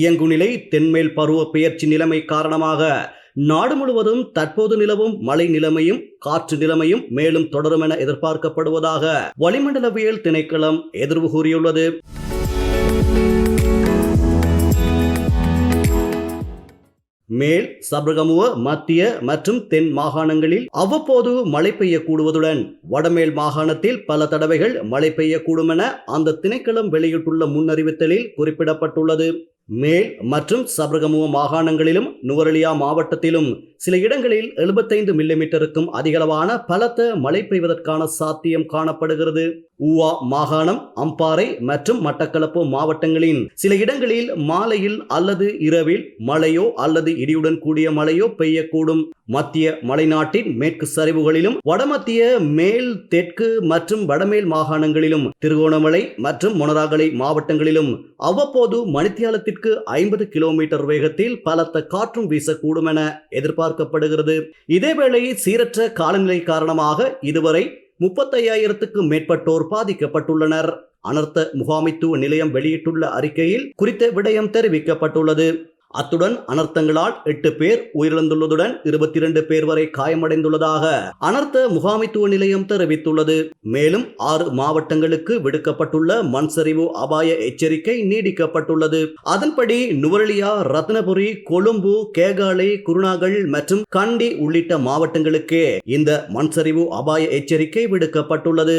இயங்குநிலை தென்மேல் பருவ பெயர்ச்சி நிலைமை காரணமாக நாடு முழுவதும் தற்போது நிலவும் மழை நிலைமையும் காற்று நிலைமையும் மேலும் தொடரும் என எதிர்பார்க்கப்படுவதாக வளிமண்டலவியல் திணைக்களம் எதிர்வு கூறியுள்ளது. மேல் சபரகமுவ மத்திய மற்றும் தென் மாகாணங்களில் அவ்வப்போது மழை பெய்யக்கூடுவதுடன் வடமேல் மாகாணத்தில் பல தடவைகள் மழை பெய்யக்கூடும் என அந்த திணைக்களம் வெளியிட்டுள்ள முன்னறிவித்தலில் குறிப்பிடப்பட்டுள்ளது. மேல் மற்றும் சபரகமுவ மாகாணங்களிலும் நுவரலியா மாவட்டத்திலும் சில இடங்களில் எழுபத்தைந்து மில்லிமீட்டருக்கும் அதிகளவான பலத்த மழை பெய்வதற்கான சாத்தியம் காணப்படுகிறது. ஊவா மாகாணம் அம்பாறை மற்றும் மட்டக்களப்பு மாவட்டங்களின் சில இடங்களில் மாலையில் அல்லது இரவில் மழையோ அல்லது இடியுடன் கூடிய மழையோ பெய்யக்கூடும். மத்திய மலைநாட்டின் மேற்கு சரிவுகளிலும் வடமத்திய மேல் தெற்கு மற்றும் வடமேல் மாகாணங்களிலும் திருகோணமலை மற்றும் மொனராகலை மாவட்டங்களிலும் அவ்வப்போது மணித்தியாலத்திற்கு ஐம்பது கிலோமீட்டர் வேகத்தில் பலத்த காற்றும் வீசக்கூடும் என எதிர்பார்க்கப்படுகிறது. இதேவேளை சீரற்ற காலநிலை காரணமாக இதுவரை முப்பத்தையாயிரத்துக்கும் மேற்பட்டோர் பாதிக்கப்பட்டுள்ளனர். அனர்த்த முகாமைத்துவ நிலையம் வெளியிட்டுள்ள அறிக்கையில் குறித்த விடயம் தெரிவிக்கப்பட்டுள்ளது. அத்துடன் அனர்த்தங்களால் எட்டு பேர் உயிரிழந்துள்ளதுடன் இருபத்தி இரண்டு பேர் வரை காயமடைந்துள்ளதாக அனர்த்த முகாமைத்துவ நிலையம் தெரிவித்துள்ளது. மேலும் ஆறு மாவட்டங்களுக்கு விடுக்கப்பட்டுள்ள மண் சரிவு அபாய எச்சரிக்கை நீடிக்கப்பட்டுள்ளது. அதன்படி நுவரலியா ரத்னபுரி கொழும்பு கேகாலை குருணாகல் மற்றும் கண்டி உள்ளிட்ட மாவட்டங்களுக்கே இந்த மண் சரிவு அபாய எச்சரிக்கை விடுக்கப்பட்டுள்ளது.